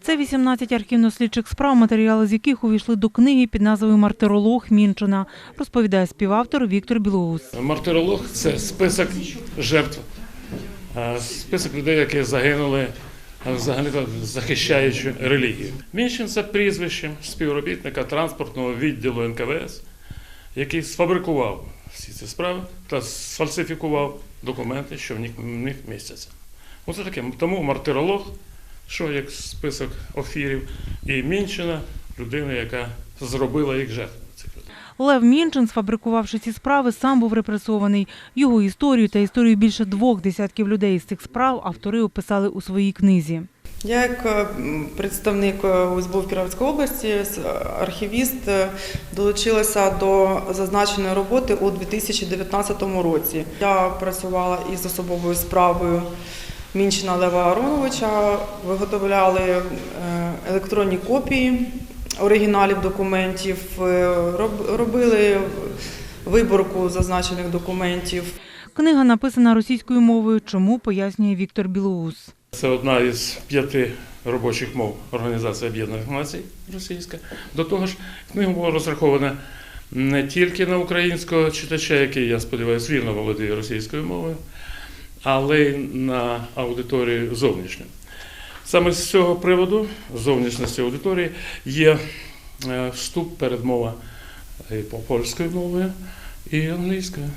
Це 18 архівно-слідчих справ, матеріали з яких увійшли до книги під назвою Мартиролог Мінчина, розповідає співавтор Віктор Білоус. Мартиролог це список жертв, е, список людей, які загинули, е, взагалі захищаючи релігію. Мінчин це прізвище співробітника транспортного відділу НКВС, який сфабрикував всі ці справи та сфальсифікував документи, що в них, містяться. Оце таке. Тому мартиролог, що як список офірів, і Мінчина людина, яка зробила їх людей. Лев Мінчин, сфабрикувавши ці справи, сам був репресований. Його історію та історію більше двох десятків людей з цих справ автори описали у своїй книзі. Я як е, представник е, УСБУ в Кіровській області, архівіст, е, долучилася до зазначеної роботи у 2019 році. Я працювала із особовою справою Мінчина Лева Ароновича, виготовляли е, електронні копії оригіналів документів, е, робили виборку зазначених документів. Книга написана російською мовою, чому пояснює Віктор Білоус. Це одна із п'яти робочих мов Організації Об'єднаних Націй російська. До того ж, книга була розрахована не тільки на українського читача, який, я сподіваюся, вільно володіє російською мовою, але й на аудиторію зовнішню. Саме з цього приводу, зовнішності аудиторії, є е, вступ, передмова і по польською мовою, і англійською.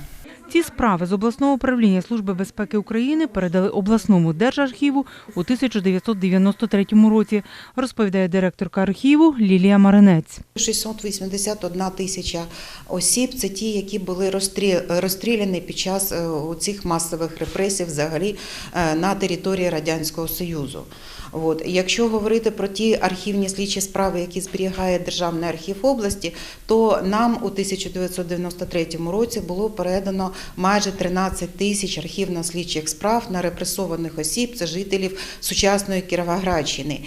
Ці справи з обласного управління Служби безпеки України передали обласному держархіву у 1993 році, розповідає директорка архіву Лілія Маринець. 681 тисяча осіб це ті, які були розстрі- розстріляні під час е, цих масових репресій взагалі е, на території Радянського Союзу. От. Якщо говорити про ті архівні слідчі справи, які зберігає Державний архів області, то нам у 1993 році було передано майже 13 тисяч архівно-слідчих справ на репресованих осіб, це жителів сучасної Кіровоградщини.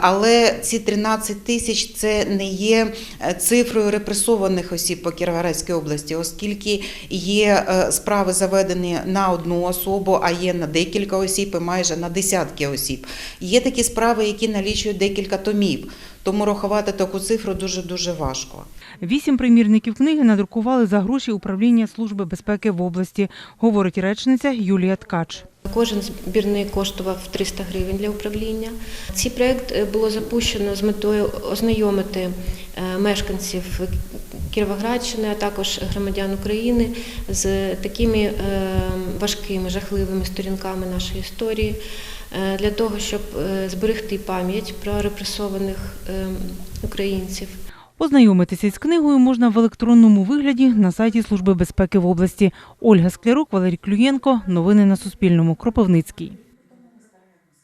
Але ці 13 тисяч це не є е, цифрою репресованих осіб по Кіровоградській області, оскільки є е, справи заведені на одну особу, а є на декілька осіб і майже на десятки осіб. Є такі справи, які налічують декілька томів, тому рахувати таку цифру дуже дуже важко. Вісім примірників книги надрукували за гроші управління Служби безпеки в області, говорить речниця Юлія Ткач. Кожен збірник коштував 300 гривень для управління. Цей проект е, було запущено з метою ознайомити е, мешканців Кіровоградщини, а також громадян України з такими е, важкими, жахливими сторінками нашої історії, для того, щоб зберегти пам'ять про репресованих е, українців. Ознайомитися з книгою можна в електронному вигляді на сайті Служби безпеки в області. Ольга Склярук, Валерій Клюєнко. Новини на Суспільному. Кропивницький.